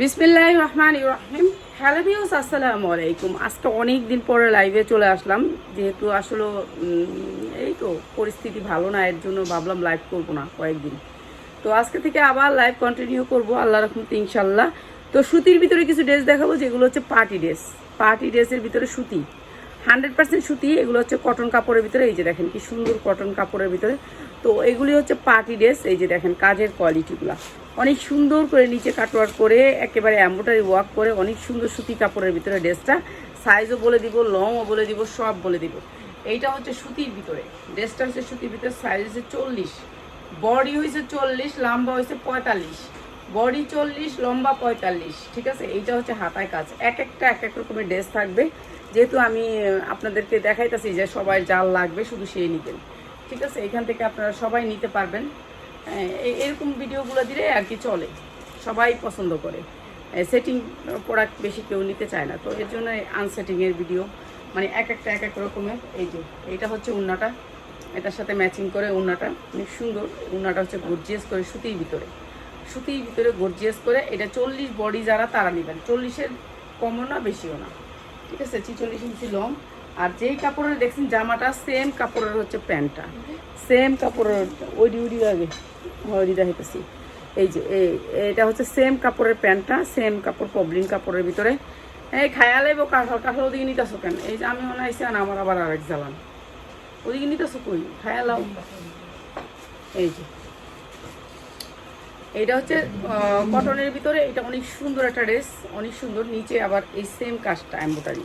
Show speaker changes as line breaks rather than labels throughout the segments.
বিসমিল্লাহ রহমান রহিম। Hello views আসসালামু আলাইকুম। আজকে অনেক দিন পরে লাইভে চলে আসলাম। যেহেতু আসলে এই তো পরিস্থিতি ভালো না, এর জন্য ভাবলাম লাইভ করব না কয়েকদিন। তো আজকে থেকে আবার লাইভ কন্টিনিউ করব আল্লাহ রহমতে ইনশাল্লাহ তো সুতির ভিতরে কিছু ড্রেস দেখাবো, যেগুলো হচ্ছে পার্টি ড্রেস পার্টি ড্রেসের ভিতরে সুতি। হান্ড্রেড পার্সেন্ট সুতি, এগুলো হচ্ছে কটন কাপড়ের ভিতরে। এই যে দেখেন কি সুন্দর কটন কাপড়ের ভিতরে। তো এগুলি হচ্ছে পার্টি ড্রেস, এই যে দেখেন কাজের কোয়ালিটিগুলো অনেক সুন্দর করে নিচে কাটওয়ার্ক করে, একেবারে এম্ব্রয়ডারি ওয়ার্ক করে, অনেক সুন্দর সুতি কাপড়ের ভিতরে ড্রেসটা। সাইজও বলে দিব লংও বলে দিব, সব বলে দিব। এইটা হচ্ছে সুতির ভিতরে। ড্রেসটা হচ্ছে সুতির ভিতরে সাইজ হচ্ছে চল্লিশ। বডি হয়েছে চল্লিশ, লম্বা হয়েছে পঁয়তাল্লিশ। বডি চল্লিশ, লম্বা পঁয়তাল্লিশ, ঠিক আছে? এইটা হচ্ছে হাতায় কাজ। এক একটা, এক এক রকমের ড্রেস থাকবে। যেহেতু আমি আপনাদেরকে দেখাইতেছি যে সবাই জাল লাগবে, শুধু সেই নিতেন ঠিক আছে, এখান থেকে আপনারা সবাই নিতে পারবেন। এরকম ভিডিওগুলো দিলে আর কি চলে, সবাই পছন্দ করে। সেটিং প্রোডাক্ট বেশি কেউ নিতে চায় না, তো এর জন্য আনসেটিংয়ের ভিডিও মানে এক একটা এক এক রকমের। এই যে এইটা হচ্ছে উন্নাটা, এটার সাথে ম্যাচিং করে উন্নাটা, অনেক সুন্দর। উন্নাটা হচ্ছে গর্জিয়াস করে সুতির ভিতরে। সুতির ভিতরে গর্জিয়াস করে, এটা চল্লিশ বডি যারা তারা নেবেন। চল্লিশের কমও না, বেশিও না। ঠিক আছে, ছিচল্লিশ ইঞ্চি লং আর যেই কাপড়ের দেখছেন জামাটা সেম কাপড়ের হচ্ছে প্যান্টটা। সেম কাপড়ের ওইডি উডি আগে ওইডি দেখাইতেছি। এই যে, এই, এটা হচ্ছে সেম কাপড়ের প্যান্টটা সেম কাপড়, পবলিন কাপড়ের ভিতরে। এই খায়া লাইব, কাঁঠাল কাঁঠাল ওদিকে নিতেছো কেন? এই যে আমি মনে হয়েছি আর আমার আবার আরেক জ্বালান। ওদিকে নিতেছো কই? খায়া এই যে। এটা হচ্ছে কটনের ভিতরে, এটা অনেক সুন্দর একটা ড্রেস অনেক সুন্দর। নিচে আবার এই সেম কাজটা এম্বোটারি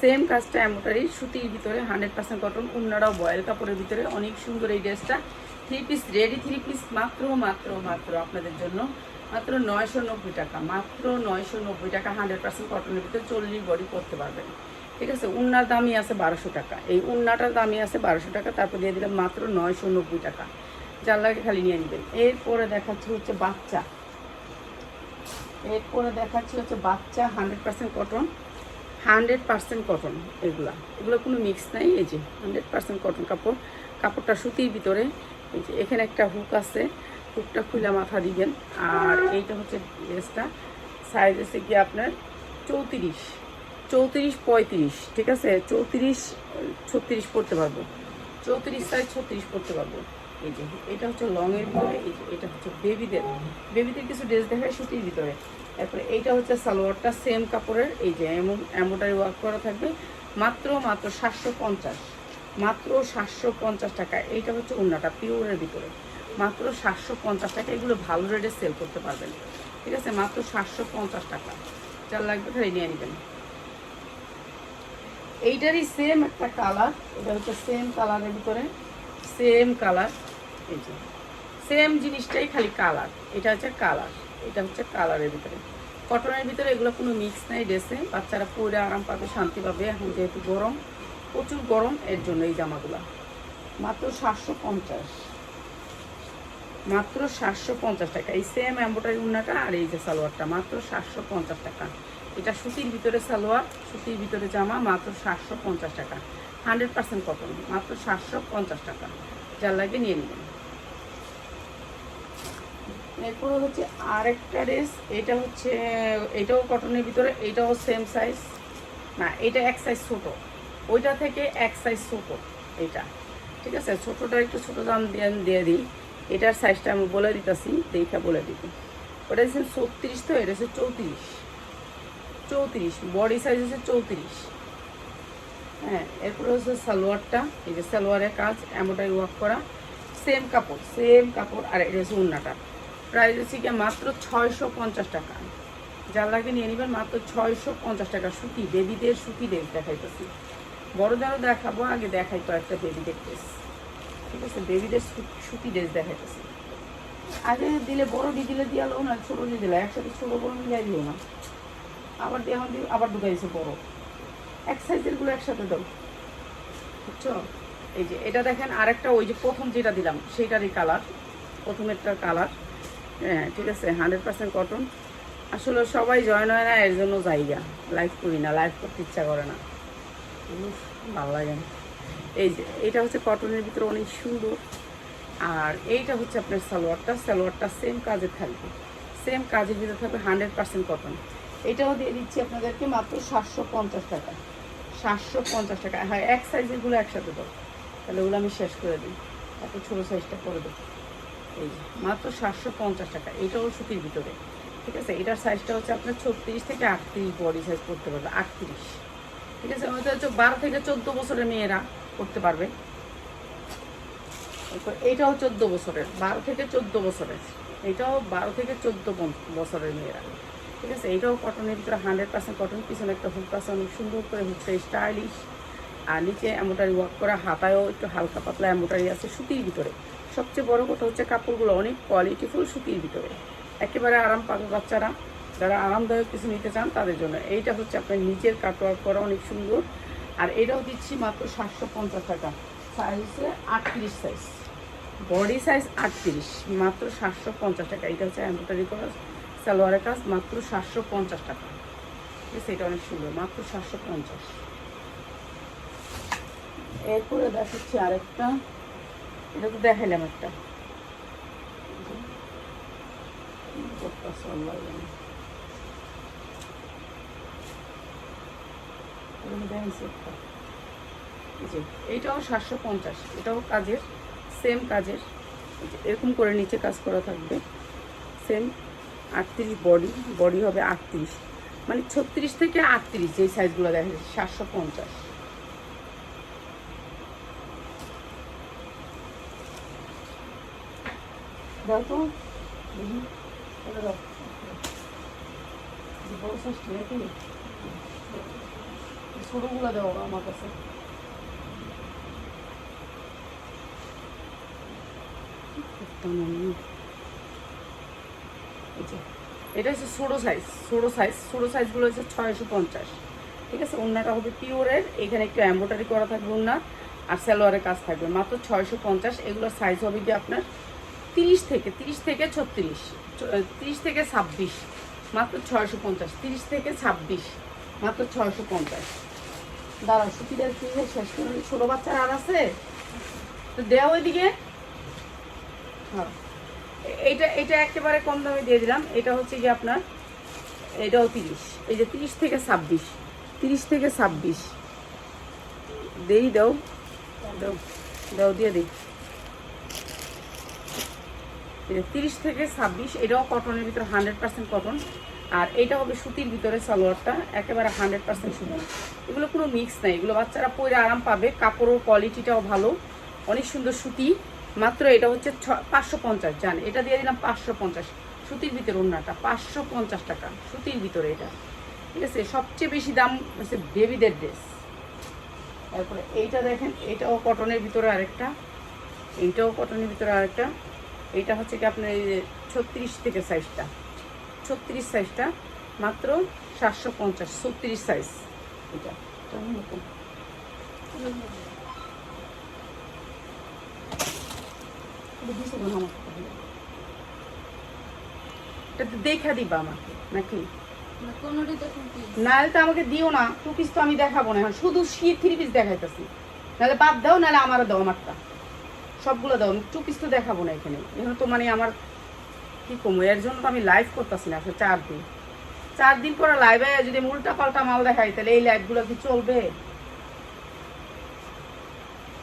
সেম কাজটা এম্বোটারি সুতির ভিতরে হান্ড্রেড পার্সেন্ট কটন অন্যরাও বয়েল কাপড়ের ভিতরে, অনেক সুন্দর এই ড্রেসটা three piece ready three piece মাত্র মাত্র মাত্র আপনাদের জন্য। মাত্র নয়শো নব্বই টাকা, মাত্র নয়শো নব্বই টাকা, হান্ড্রেড পার্সেন্ট কটনের ভিতরে চল্লিশ বডি করতে পারবেন। ঠিক আছে, উন্নার দামই আছে বারোশো টাকা। এই উন্নাটার দামই আছে বারোশো টাকা, তারপর দিয়ে দিলাম মাত্র নয়শো নব্বই টাকা। লাগে খালি নিয়ে নেবেন। এরপরে দেখাচ্ছি হচ্ছে বাচ্চা। এরপরে দেখাচ্ছি হচ্ছে বাচ্চা, hundred percent cotton hundred percent cotton এগুলা। এগুলো কোনো মিক্স নাই, এই যে হান্ড্রেড পার্সেন্ট কটন কাপড়। কাপড়টা সুতির ভিতরে, এই যে এখানে একটা হুক আছে, হুকটা খুলে মাথা দিবেন। আর এইটা হচ্ছে ড্রেসটা সাইজ আছে কি আপনার চৌত্রিশ চৌত্রিশ পঁয়ত্রিশ, ঠিক আছে? চৌত্রিশ, ছত্রিশ পড়তে পারব। চৌত্রিশ সাইজ ছত্রিশ পড়তে পারব। এই যে, এটা হচ্ছে লংয়ের ভিতরে, এই যে, এটা হচ্ছে বেবিদের বেবিদের কিছু ড্রেস দেখায় সুতির ভিতরে। তারপরে এইটা হচ্ছে সালোয়ারটা সেম কাপড়ের, এই যে, এমন এম্বোটারি ওয়ার্ক করা থাকবে। মাত্র মাত্র সাতশো পঞ্চাশ, মাত্র সাতশো পঞ্চাশ টাকা। এইটা হচ্ছে উন্নাটা পিওরের ভিতরে। মাত্র সাতশো পঞ্চাশ টাকা, এগুলো ভালো রেটে সেল করতে পারবেন। ঠিক আছে? মাত্র সাতশো পঞ্চাশ টাকা। যার লাগবে তাই নিয়ে নেবেন। এইটারই সেম একটা কালার এটা হচ্ছে সেম কালারের ভিতরে সেম কালার এই যে সেম জিনিসটাই খালি কালার এটা হচ্ছে কালার এটা হচ্ছে কালারের ভিতরে। কটনের ভিতরে এগুলো কোনো মিক্স নাই ড্রেসে বাচ্চারা পরে আরাম পাবে, শান্তি পাবে। এখন যেহেতু গরম, প্রচুর গরম, এর জন্য এই জামাগুলা। মাত্র সাতশো পঞ্চাশ। মাত্র সাতশো পঞ্চাশ টাকা। এই সেম এম্বোটারি উন্নাটা আর এই যে সালোয়ারটা, মাত্র সাতশো পঞ্চাশ টাকা। এটা সুতির ভিতরে সালোয়ার, সুতির ভিতরে জামা, মাত্র সাতশো পঞ্চাশ টাকা। হান্ড্রেড পার্সেন্ট কটন মাত্র সাতশো পঞ্চাশ টাকা। যার লাগে নিয়ে নেবেন। এরপরে হচ্ছে আরেকটা ড্রেস এটা হচ্ছে, এটাও কটনের ভিতরে, এটাও সেম সাইজ না, এটা এক সাইজ ছোট। ওইটা থেকে এক সাইজ ছোট, এটা। ঠিক আছে? ছোটোটা একটু ছোটো দাম দিয়ে দিয়ে দিই। এটার সাইজটা আমি বলে দিতেছি, দেখা বলে দিব। ওটা হচ্ছে ছত্রিশ তো, এটা হচ্ছে চৌত্রিশ। চৌত্রিশ বডি সাইজ হচ্ছে চৌত্রিশ। হ্যাঁ এরপরে হচ্ছে সালোয়ারটা, এই যে সালোয়ারের কাজ, এমনটাই ওয়ার্ক করা। সেম কাপড় সেম কাপড়, আর এটা হচ্ছে উন্নাটা প্রাইস কি মাত্র ছয়শো পঞ্চাশ টাকা। যার নিয়ে নেবেন মাত্র ছয়শো পঞ্চাশ টাকা সুতি, বেবিদের সুতি ড্রেস দেখাইতেছি। বড়দেরও দেখাবো, আগে দেখাই তো একটা বেবিদের ড্রেস। ঠিক আছে? বেবিদের সুতি ড্রেস দেখাইতেছি। আগে দিলে বড় ডি দিলে দিয়ালো না ছোটো দিয়ে দিলে। একসাথে ছোটো বড় মিলাই দিও না। আবার দিয়ে এখন আবার ঢুকাই দিছে বড়। এক সাইজেরগুলো একসাথে দাও। বুঝছ? এই যে, এটা দেখেন আরেকটা, ওই যে প্রথম যেটা দিলাম, সেইটারই কালার, প্রথমেরটার কালার। হ্যাঁ ঠিক আছে হান্ড্রেড পার্সেন্ট কটন আসলে সবাই জয়েন হয় না, এর জন্য জায়গা। লাইভ করি না লাইভ করতে ইচ্ছা করে না। ভালো লাগে না। এই যে এইটা হচ্ছে কটনের ভিতরে অনেক সুন্দর। আর এইটা হচ্ছে আপনার সালোয়ারটা। সালোয়ারটা সেম কাজে থাকবে। সেম কাজের ভিতরে থাকবে হান্ড্রেড পার্সেন্ট কটন এটাও দিয়ে দিচ্ছি আপনাদেরকে মাত্র সাতশো পঞ্চাশ টাকা। সাতশো পঞ্চাশ টাকা। হ্যাঁ এক সাইজেরগুলো একসাথে দাও। তাহলে ওগুলো আমি শেষ করে দিই। এত ছোটো সাইজটা করে দেবো। এই মাত্র সাতশো পঞ্চাশ টাকা। এটাও সুতির ভিতরে। ঠিক আছে? এটার সাইজটা হচ্ছে আপনার ছত্রিশ থেকে আটত্রিশ বডি সাইজ করতে পারবে, আটত্রিশ। ঠিক আছে? ওইটা হচ্ছে বারো থেকে চোদ্দ বছরের মেয়েরা করতে পারবে। এইটাও চোদ্দ বছরের, বারো থেকে চোদ্দ বছরের। এটাও বারো থেকে চোদ্দ বছরের মেয়েরা। ঠিক আছে? এটাও কটনের ভিতরে হান্ড্রেড পার্সেন্ট কটন পিছনে একটা হুক আছে, অনেক সুন্দর করে হুকটা স্টাইলিশ আর নিচে এম্বোটারি ওয়ার্ক করা, হাতায়ও একটু হালকা পাতলা এম্বোটারি আছে সুতির ভিতরে। সবচেয়ে বড় কথা হচ্ছে কাপড়গুলো অনেক কোয়ালিটিফুল সুতির ভিতরে। একেবারে আরাম পাবে বাচ্চারা, যারা আরামদায়ক কিছু নিতে চান তাদের জন্য। এইটা হচ্ছে আপনার নিজের কাটওয়ার্ক করা অনেক সুন্দর। আর এটাও দিচ্ছি মাত্র সাতশো পঞ্চাশ টাকা। সাইজে আটত্রিশ সাইজ বডি সাইজ আটত্রিশ, মাত্র সাতশো পঞ্চাশ টাকা। এটা হচ্ছে এম্ব্রয়ডারি করা সালোয়ারের কাজ, মাত্র সাতশো পঞ্চাশ টাকা। ঠিক আছে এটা অনেক সুন্দর, মাত্র সাতশো পঞ্চাশ। এরপরে দেখাচ্ছি আরেকটা। এটা তো দেখাইলাম একটা। এই এইটাও সাতশো পঞ্চাশ। এটাও কাজের সেম কাজের। এরকম করে নিচে কাজ করা থাকবে। সেম আটত্রিশ বডি বডি হবে আটত্রিশ। মানে ছত্রিশ থেকে আটত্রিশ যেই সাইজগুলো দেখা যাচ্ছে, সাতশো পঞ্চাশ। দাও তো। দেখি, এটা দাও। বড় সাইজটা নাকি ছোটোগুলো দাও আমার কাছে। এটা হচ্ছে ছোটো সাইজ ছোটো সাইজ ছোটো সাইজগুলো হচ্ছে ছয়শো পঞ্চাশ। ঠিক আছে, ওড়নাটা হবে পিওরের এখানে একটু এম্ব্রয়ডারি করা থাকবে ওড়না। আর সালোয়ারের কাজ থাকবে। মাত্র ছয়শো পঞ্চাশ, এগুলোর সাইজ হবে কি আপনার? তিরিশ থেকে তিরিশ থেকে ছত্রিশ তিরিশ থেকে ছাব্বিশ, মাত্র ছয়শো পঞ্চাশ, তিরিশ থেকে ছাব্বিশ, মাত্র ছয়শো পঞ্চাশ। দাঁড়াও সুতিটার কি শেষ করে ছোটো বাচ্চার আর আছে? তো দেওয়া ওইদিকে। হ্যাঁ। এ- এইটা এটা একেবারে কম দামে দিয়ে দিলাম। এটা হচ্ছে কি আপনার, এটাও তিরিশ। এই যে তিরিশ থেকে ছাব্বিশ, তিরিশ থেকে ছাব্বিশ। দেই, দাও দাও দাও, দিয়ে দিই। তিরিশ থেকে ছাব্বিশ, এটাও কটনের ভিতরে হান্ড্রেড পার্সেন্ট কটন আর এটা হবে সুতির ভিতরে সালোয়ারটা, একেবারে হান্ড্রেড পার্সেন্ট সুতি। এগুলো কোনো মিক্স নাই, এগুলো বাচ্চারা পরে আরাম পাবে, কাপড়ের কোয়ালিটিটাও ভালো, অনেক সুন্দর সুতি, মাত্র এটা হচ্ছে ছ- পাঁচশো পঞ্চাশ, জান, এটা দিয়ে দিলাম পাঁচশো পঞ্চাশ, সুতির ভিতরে ওড়নাটা, পাঁচশো পঞ্চাশ টাকা, সুতির ভিতরে এটা। ঠিক আছে, সবচেয়ে বেশি দাম হচ্ছে বেবিদের ড্রেস তারপরে এইটা দেখেন, এটাও কটনের ভিতরে আরেকটা, এইটাও কটনের ভিতরে আরেকটা। এইটা হচ্ছে কি আপনার এই ছত্রিশ থেকে সাইজটা ছত্রিশ সাইজটা মাত্র সাতশো পঞ্চাশ ছত্রিশ সাইজ এটা। এটা দেখা দিবা আমাকে নাকি? নাহলে তো আমাকে দিও না। টু পিস তো আমি দেখাবো না। শুধু শীত থ্রি পিস দেখাইতেছি। নাহলে বাদ দাও নাহলে আমারও দাও আমারটা। সবগুলো দাও টু পিস তো দেখাবো না এখানে। এগুলো তো মানে আমার কি কমো এর জন্য তো আমি লাইভ করতেছি না আসলে চার দিন। চার দিন পরে লাইভে যদি উল্টা পাল্টা মাল দেখাই, তাহলে এই লাইভগুলো কি চলবে?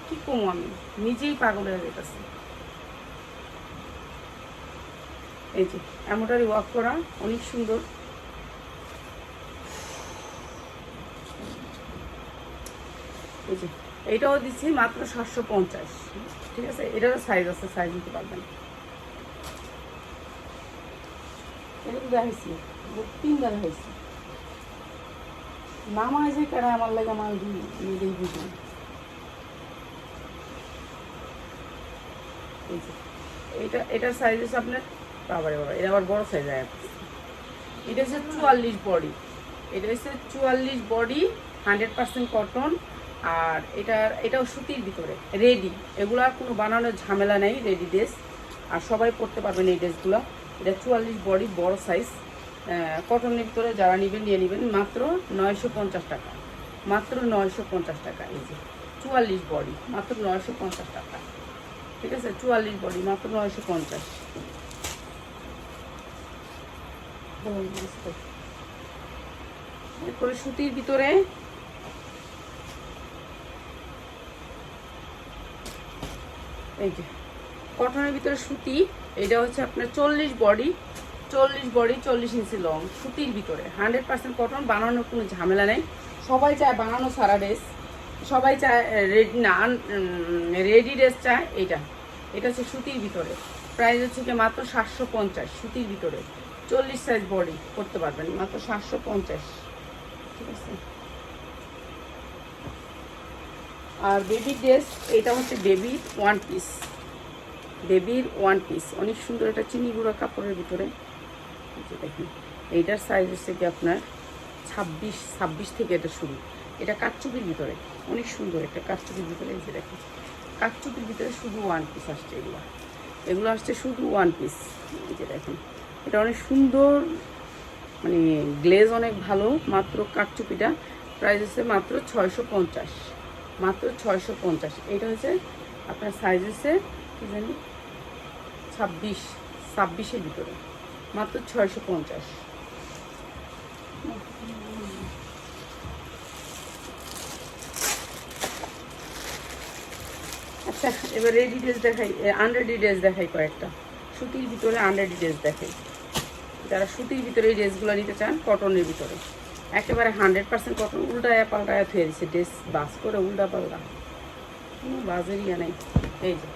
কি কমো আমি? নিজেই পাগল হয়ে যেতেছি। এই যে, এমনটারই ওয়াক করা, অনেক সুন্দর। এই যে এইটাও দিচ্ছি মাত্র সাতশো পঞ্চাশ। ঠিক আছে? এটারও সাইজ আছে সাইজ নিতে পারবেন। এটা যে কেন আমার আমার এটা, এটার সাইজ হচ্ছে আপনার, বাবারে আবার বড় সাইজ এটা হচ্ছে চুয়াল্লিশ বডি এটা হচ্ছে চুয়াল্লিশ বডি হান্ড্রেড পার্সেন্ট কটন আর এটা, এটাও সুতির ভিতরে রেডি এগুলো আর কোনো বানানোর ঝামেলা নেই রেডি ড্রেস আর সবাই পরতে পারবেন এই ড্রেসগুলো এটা চুয়াল্লিশ বডি, বড় সাইজ কটনের ভিতরে যারা নেবেন, নিয়ে নেবেন মাত্র নয়শো পঞ্চাশ টাকা। মাত্র নয়শো পঞ্চাশ টাকা, এই যে। চুয়াল্লিশ বডি, মাত্র নয়শো পঞ্চাশ টাকা। ঠিক আছে? চুয়াল্লিশ বডি, মাত্র নয়শো পঞ্চাশ। এরপরে সুতির ভিতরে এই যে, কটনের ভিতরে সুতি, এটা হচ্ছে আপনার চল্লিশ বডি চল্লিশ বডি, চল্লিশ ইঞ্চি লং সুতির ভিতরে। হান্ড্রেড পার্সেন্ট কটন, বানানোর কোনো ঝামেলা নেই। সবাই চায় বানানো সারা ড্রেস সবাই চায় রেডি না রেডি ড্রেস চায় এটা এটা হচ্ছে সুতির ভিতরে। প্রাইস হচ্ছে কি মাত্র সাতশো পঞ্চাশ, সুতির ভিতরে। চল্লিশ সাইজ বডি করতে পারবেন, মাত্র সাতশো পঞ্চাশ। ঠিক আছে? আর বেবি ড্রেস এটা হচ্ছে বেবির ওয়ান পিস বেবির ওয়ান পিস অনেক সুন্দর একটা চিনি গুঁড়া কাপড়ের ভিতরে। যে এইটার সাইজ হচ্ছে কি আপনার ছাব্বিশ ছাব্বিশ থেকে এটা শুরু। এটা কাচ্চুপির ভিতরে, অনেক সুন্দর একটা কাচ্চুপির ভিতরে, এই যে দেখেন কাচ্চুপির ভিতরে শুধু ওয়ান পিস আসছে এগুলো। এগুলো আসছে শুধু ওয়ান পিস এই যে দেখেন, এটা অনেক সুন্দর মানে গ্লেজ অনেক ভালো, মাত্র কাকচুপিটা প্রাইস হচ্ছে মাত্র ছয়শো পঞ্চাশ। মাত্র ছয়শো পঞ্চাশ। এটা হচ্ছে আপনার সাইজ কী জানি? ছাব্বিশ, ছাব্বিশের ভিতরে। মাত্র ছয়শো পঞ্চাশ। আচ্ছা এবার রেডি ড্রেস দেখাই আন্ডার ড্রেস দেখাই কয়েকটা। সুতির ভিতরে আন্ডার ড্রেস দেখাই। যারা সুতির ভিতরে এই ড্রেসগুলো নিতে চান কটনের ভিতরে। একেবারে হান্ড্রেড পার্সেন্ট কটন উল্টায় পাল্টায় থুয়ে দিচ্ছে ড্রেস বাস করে উল্টা পাল্টা। কোনো বাজের ইয়ে নেই। এই যে,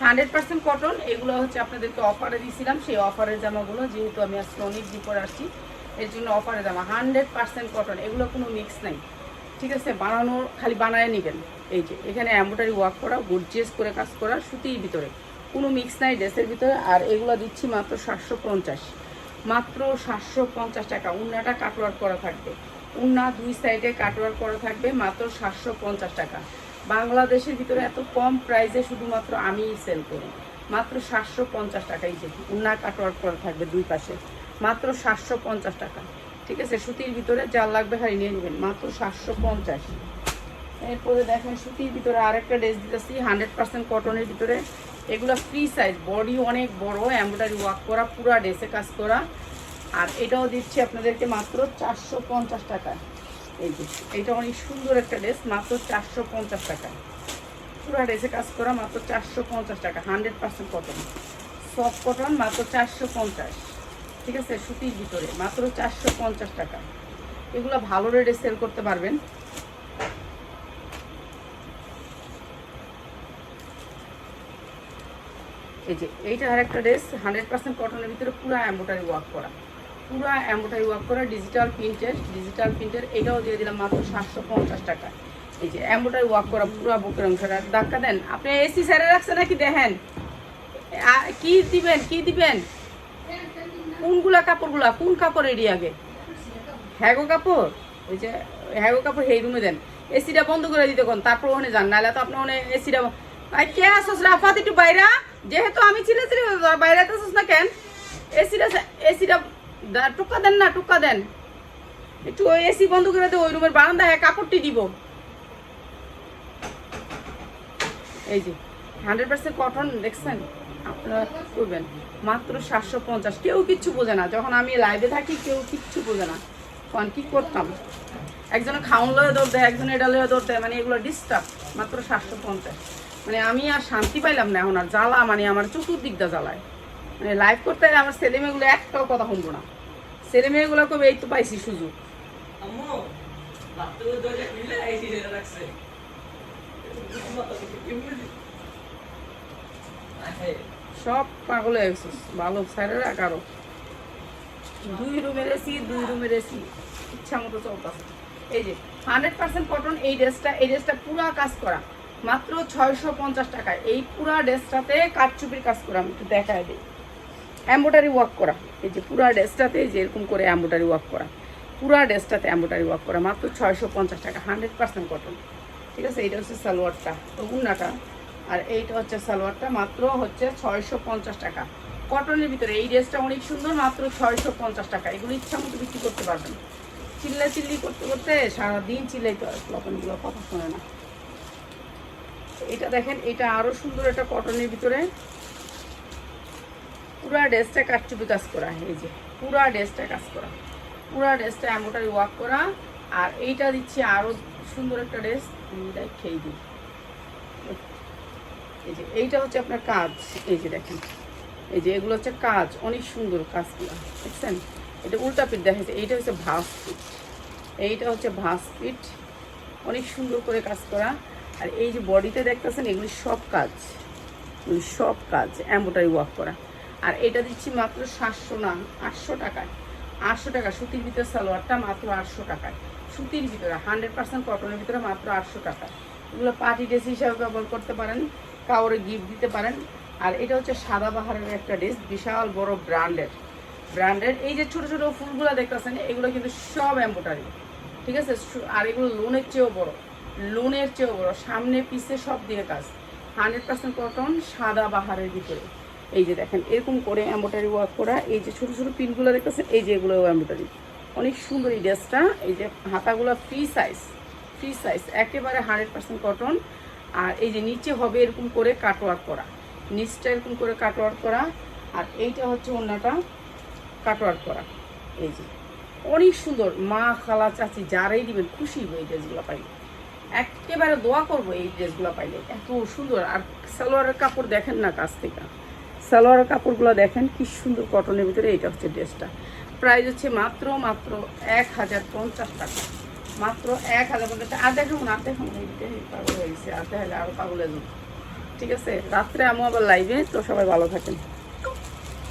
হান্ড্রেড পার্সেন্ট কটন, এগুলো হচ্ছে আপনাদেরকে অফারে দিয়েছিলাম সেই অফারের জামাগুলো, যেহেতু আমি আজকে অনেক পরে আসছি, এর জন্য অফারে জামা। হান্ড্রেড পার্সেন্ট কটন, এগুলো কোনো মিক্স নেই। ঠিক আছে? বানানোর খালি বানায় নেবেন। এই যে, এখানে এম্ব্রয়ডারি ওয়ার্ক করা গর্জিয়াস করে কাজ করা, সুতির ভিতরে। কোনো মিক্স নাই ড্রেসের ভিতরে। আর এগুলো দিচ্ছি মাত্র সাতশো পঞ্চাশ। মাত্র সাতশো পঞ্চাশ টাকা। উন্নাটা কাটওয়ার করা থাকবে। উন্না দুই সাইডে কাটওয়ার করা থাকবে, মাত্র সাতশো পঞ্চাশ টাকা। বাংলাদেশের ভিতরে এত কম প্রাইসে শুধুমাত্র আমিই সেল করি। মাত্র সাতশো পঞ্চাশ টাকাই যে উন্না কাটওয়ার করা থাকবে দুই পাশে। মাত্র সাতশো পঞ্চাশ টাকা। ঠিক আছে? সুতির ভিতরে যা লাগবে খালি নিয়ে নেবেন। মাত্র সাতশো পঞ্চাশ। এরপরে দেখেন সুতির ভিতরে আরেকটা ড্রেস দিতেছি। হান্ড্রেড পার্সেন্ট কটনের ভিতরে। এগুলো ফ্রি সাইজ বডি অনেক বড় এমব্রয়ডারি ওয়ার্ক করা, পুরো ড্রেসে কাজ করা। আর এটাও দিচ্ছি আপনাদেরকে মাত্র চারশো পঞ্চাশ টাকা। এই যে, এটা অনেক সুন্দর একটা ড্রেস মাত্র চারশো পঞ্চাশ টাকা। পুরো ড্রেসে কাজ করা, মাত্র চারশো পঞ্চাশ টাকা, hundred percent cotton soft cotton মাত্র চারশো পঞ্চাশ। ঠিক আছে? সুতির ভিতরে, মাত্র চারশো পঞ্চাশ টাকা। এগুলো ভালো রেটে সেল করতে পারবেন। এই যে, এইটা আর একটা ড্রেস হান্ড্রেড পার্সেন্ট কটনের ভিতরে পুরো এম্বোটারি ওয়ার্ক করা। পুরো এম্বোটারি ওয়ার্ক করা ডিজিটাল প্রিন্টের ডিজিটাল প্রিন্টের এটাও দিয়ে দিলাম মাত্র সাতশো পঞ্চাশ টাকা। এই যে এম্বোটারি ওয়ার্ক করা পুরো বুকের অংশটা ধাক্কা দেন, আপনি এসি স্যারে রাখছে নাকি দেখেন? কি দিবেন কি দিবেন? কোনগুলা কাপড়গুলা, কোন কাপড় এডি আগে? হ্যাগো কাপড়? ওই যে, হ্যাগো কাপড় সেই রুমে দেন। এসিটা বন্ধ করে দিতে কোন, তারপর ওখানে যান, নাহলে তো আপনি ওখানে এসিটা কে আসছ রাফাত একটু বাইরা। যেহেতু আমি ছিল ছিল বাইরে আসছ না কেন? এসিটা এসিটা টুকা দেন না, টুকা দেন। একটু ওই এসি বন্ধ করে দে, ওই রুমের বারান্দায় কাপড়টি দিব। এই যে হান্ড্রেড পার্সেন্ট কটন দেখছেন? আপনারা করবেন। মাত্র সাতশো পঞ্চাশ। কেউ কিচ্ছু বোঝে না। যখন আমি লাইভে থাকি, কেউ কিচ্ছু বোঝে না। তখন কি করতাম? একজনে খাউন লয়ে দেয়, একজনে এটা লয়ে দেয় মানে এগুলো ডিস্টার্ব মাত্র সাতশো পঞ্চাশ। মানে আমি আর শান্তি পাইলাম না এখন আর জ্বালা মানে আমার চতুর্দিকটা জ্বালায়। মানে লাইভ করতে গেলে আমার ছেলে মেয়েগুলো একটাও কথা শুনব না। ছেলে মেয়েগুলো কবে এই তো পাইছি সুযোগ।
আহে
সব পাগল হয়ে গেছিস ভালো স্যারের এগারো দুই রুমের এসি দুই রুমের এসি ইচ্ছা মতো চলতেছে। এই যে হান্ড্রেড পার্সেন্ট কটন এই ড্রেসটা এই ড্রেসটা পুরা কাজ করা। মাত্র ছয়শো পঞ্চাশ টাকায় এই পুরা ড্রেসটাতে কাঠচুপির কাজ করা, আমি একটু দেখায় দিই। এম্বোটারি ওয়ার্ক করা। এই যে পুরা ড্রেসটাতে যে এরকম করে এম্বোটারি ওয়ার্ক করা। পুরা ড্রেসটাতে এম্বোটারি ওয়ার্ক করা। মাত্র ছয়শো পঞ্চাশ টাকা, হান্ড্রেড পার্সেন্ট কটন ঠিক আছে? এইটা হচ্ছে সালোয়ারটা উন্নাটা। আর এইটা হচ্ছে সালোয়ারটা, মাত্র হচ্ছে ছয়শো পঞ্চাশ টাকা। কটনের ভিতরে এই ড্রেসটা অনেক সুন্দর, মাত্র ছয়শো পঞ্চাশ টাকা। এগুলো ইচ্ছা মতো বিক্রি করতে পারবেন। চিল্লা চিল্লি করতে করতে সারাদিন চিল্লাইতে হয় লকনগুলো কথা শোনে না। এটা দেখেন, এটা আরও সুন্দর একটা কটনের ভিতরে। পুরা ড্রেসটা কাটচুপি কাজ করা, এই যে, পুরা ড্রেসটা কাজ করা। পুরা ড্রেসটা এমনটাই ওয়াক করা, আর এইটা দিচ্ছি আরও সুন্দর একটা ড্রেস, আমি খেয়ে দিই। এই যে, এইটা হচ্ছে আপনার কাজ, এই যে দেখেন। এই যে, এগুলো হচ্ছে কাজ, অনেক সুন্দর কাজগুলো, দেখছেন? এটা উল্টা পিঠ দেখেছে এইটা হচ্ছে ভাস পিঠ। এইটা হচ্ছে ভাস পিঠ, অনেক সুন্দর করে কাজ করা। আর এই যে বডিতে দেখতেছেন, এগুলি সব কাজ। এগুলি সব কাজ এম্বোটারি ওয়ার্ক করা। আর এটা দিচ্ছি মাত্র সাতশো না, আটশো টাকায়। আটশো টাকা, সুতির ভিতরে সালোয়ারটা মাত্র আটশো টাকায়। সুতির ভিতরে হান্ড্রেড পার্সেন্ট কটনের ভিতরে মাত্র আটশো টাকা এগুলো পার্টি ড্রেস হিসাবে ব্যবহার করতে পারেন কাউরে গিফট দিতে পারেন। আর এটা হচ্ছে সাদা বাহারের একটা ড্রেস, বিশাল বড় ব্র্যান্ডের। ব্র্যান্ডের এই যে ছোট ছোট ফুলগুলো দেখতেছেন, এগুলো কিন্তু সব এম্বোটারি ঠিক আছে? আর এগুলো লোনের চেয়েও বড়। লোনের চেয়েও বড় সামনে পিছে সব দিকে কাজ। হান্ড্রেড পার্সেন্ট কটন, সাদা বাহারের ভিতরে। এই যে দেখেন, এরকম করে এম্বোটারি ওয়ার্ক করা, এই যে ছোটো ছোটো পিনগুলো দেখতেছেন, এই যে এগুলো এম্বোটারি অনেক সুন্দর এই ড্রেসটা, এই যে হাতাগুলো ফ্রি সাইজ ফ্রি সাইজ একেবারে হান্ড্রেড পার্সেন্ট কটন। আর এই যে নিচে হবে এরকম করে কাটওয়ার্ক করা। নিচটা এরকম করে কাটওয়ার্ক করা, আর এইটা হচ্ছে অন্যটা কাটওয়ার্ক করা। এই যে, অনেক সুন্দর, মা খালা চাচি যারাই দিবেন, খুশি হয়ে এই ড্রেসগুলো পাইলে একেবারে দোয়া করব এই ড্রেসগুলো পাইলে। এত সুন্দর। আর সালোয়ারের কাপড় দেখেন না কাছ থেকে। সালোয়ারের কাপড়গুলো দেখেন, কি সুন্দর কটনের ভিতরে এটা হচ্ছে ড্রেসটা। প্রাইস হচ্ছে মাত্র মাত্র এক হাজার পঞ্চাশ টাকা। মাত্র এক হাজার পঞ্চাশ টাকা। আর দেখুন আর দেখুন পাগল গেছে। আর তাহলে আরও পাগল ঠিক আছে? রাত্রে আমি আবার লাইভে তো সবাই ভালো থাকেন।